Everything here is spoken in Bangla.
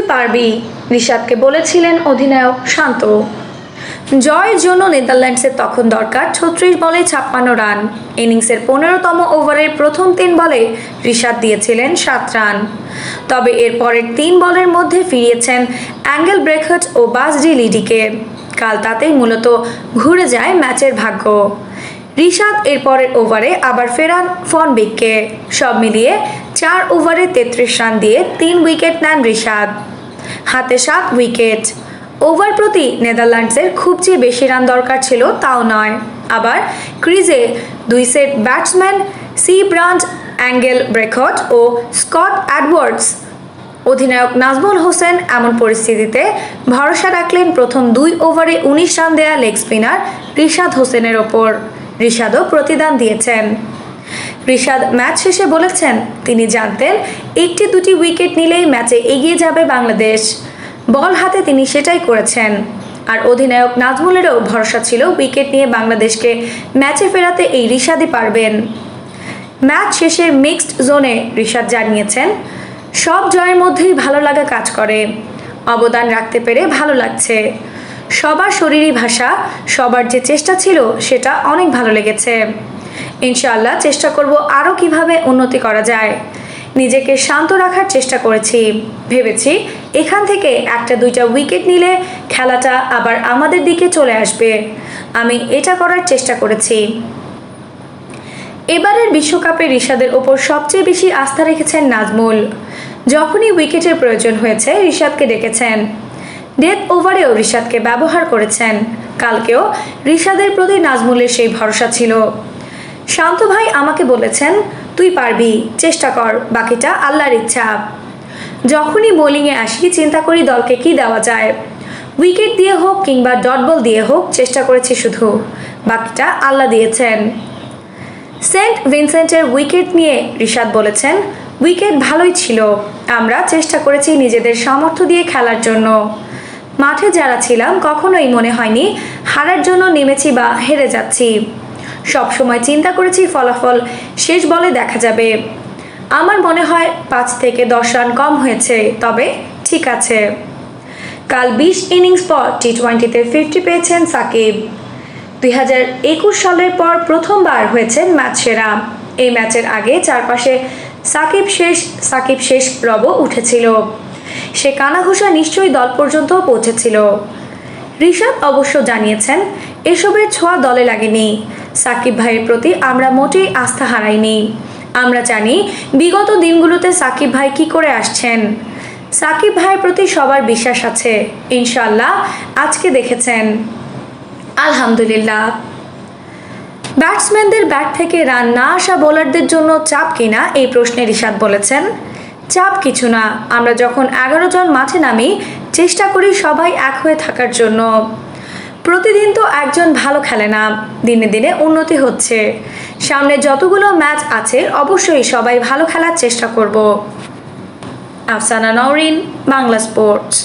তুই পারবি রিশাদকে বলেছিলেন অধিনায়ক শান্ত। জয়ের জন্য নেদারল্যান্ডসের তখন দরকার ছত্রিশ বলে ছাপ্পান্ন রান। ইনিংসের পনেরোতম ওভারের প্রথম তিন বলে রিশাদ দিয়েছিলেন সাত রান। তবে এর পরের তিন বলের মধ্যে ফিরিয়েছেন অ্যাঙ্গেল ব্রেকহাট ও বাসডি লিডিকে। কাল তাতেই মূলত ঘুরে যায় ম্যাচের ভাগ্য। রিশাদ এর পরের ওভারে আবার ফেরান ফনবিককে সব মিলিয়ে চার ওভারে তেত্রিশ রান দিয়ে তিন উইকেট নেন রিশাদ। হাতে সাত উইকেট। ওভার প্রতি নেদারল্যান্ডসের খুব যে বেশি রান দরকার ছিল তাও নয়। আবার ক্রিজে দুই set batsman Sybrand Engelbrecht ও স্কট অ্যাডওয়ার্ডস। অধিনায়ক নাজমুল হোসেন এমন পরিস্থিতিতে ভরসা রাখলেন প্রথম দুই ওভারে উনিশ রান দেয়া লেগ স্পিনার রিশাদ হোসেনের ওপর। রিশাদও প্রতিদান দিয়েছেন। রিশাদ ম্যাচ শেষে বলেছেন, তিনি জানতেন একটি দুটি উইকেট নিলেই ম্যাচে এগিয়ে যাবে বাংলাদেশ। বল হাতে তিনি সেটাই করেছেন। আর অধিনায়ক নাজমুলেরও ভরসা ছিল উইকেট নিয়ে বাংলাদেশকে ম্যাচে ফেরাতে এই রিশাদই পারবেন। ম্যাচ শেষে মিক্সড জোনে রিশাদ জানিয়েছেন, সব জয়ের মধ্যেই ভালো লাগা কাজ করে। অবদান রাখতে পেরে ভালো লাগছে। সবার শরীরী ভাষা, সবার যে চেষ্টা ছিল সেটা অনেক ভালো লেগেছে। ইনশাআল্লাহ চেষ্টা করব আরও কীভাবে উন্নতি করা যায়। নিজেকে শান্ত রাখার চেষ্টা করেছি। ভেবেছি এখান থেকে একটা দুইটা উইকেট নিলে খেলাটা আবার আমাদের দিকে চলে আসবে। আমি এটা করার চেষ্টা করেছি। এবারের বিশ্বকাপে রিশাদের ওপর সবচেয়ে বেশি আস্থা রেখেছেন নাজমুল। যখনই উইকেটের প্রয়োজন হয়েছে রিশাদকে ডেকেছেন। ডেথ ওভারেও রিশাদকে ব্যবহার করেছেন। কালকেও রিশাদের প্রতি নাজমুলের সেই ভরসা ছিল। শান্ত ভাই আমাকে বলেছেন, তুই পারবি, চেষ্টা কর, বাকিটা আল্লাহর ইচ্ছা। যখনই বোলিংয়ে আসি, চিন্তা করি দলকে কি দেওয়া যায়। উইকেট দিয়ে হোক কিংবা ডট বল দিয়ে হোক, চেষ্টা করেছি শুধু, বাকিটা আল্লাহ দিয়েছেন। সেন্ট ভিনসেন্টের উইকেট নিয়ে রিশাদ বলেছেন, উইকেট ভালোই ছিল, আমরা চেষ্টা করেছি নিজেদের সামর্থ্য দিয়ে খেলার জন্য। মাঠে যারা ছিলাম, কখনোই মনে হয়নি হারার জন্য নেমেছি বা হেরে যাচ্ছি। সবসময় চিন্তা করেছি, ফলাফল শেষ বলে দেখা যাবে। আমার মনে হয় পাঁচ থেকে দশ রান কম হয়েছে, তবে ঠিক আছে। কাল বিশ ইনিংস পর টি টোয়েন্টিতে ফিফটি পেয়েছেন সাকিব। দুই হাজার একুশ সালের পর প্রথমবার হয়েছেন ম্যাচ সেরা। এই ম্যাচের আগে চারপাশে সাকিব শেষ সাকিব শেষ রব উঠেছিল। সে কানাঘুষা নিশ্চয়ই দল পর্যন্ত পৌঁছেছিল। ঋষাদ অবশ্য জানিয়েছেন, এসবের ছোঁয়া দলে লাগেনি। সাকিব ভাইয়ের প্রতি আমরা মোটেই আস্থা হারাইনি। আমরা জানি বিগত দিনগুলোতে সাকিব ভাই কি করে আসছেন। সাকিব ভাইয়ের প্রতি সবার বিশ্বাস আছে। ইনশাল্লাহ আজকে দেখেছেন। আলহামদুলিল্লাহ। ব্যাটসম্যানদের ব্যাট থেকে রান না আসা বোলারদের জন্য চাপ কিনা এই প্রশ্নে রিশাদ বলেছেন। চাপ কিছু না। আমরা যখন এগারো জন মাঠে নামি, চেষ্টা করি সবাই এক হয়ে থাকার জন্য। প্রতিদিন তো একজন ভালো খেলে না, দিনে দিনে উন্নতি হচ্ছে। সামনে যতগুলো ম্যাচ আছে, অবশ্যই সবাই ভালো খেলার চেষ্টা করব। আফসানা নওরিন, বাংলা স্পোর্টস।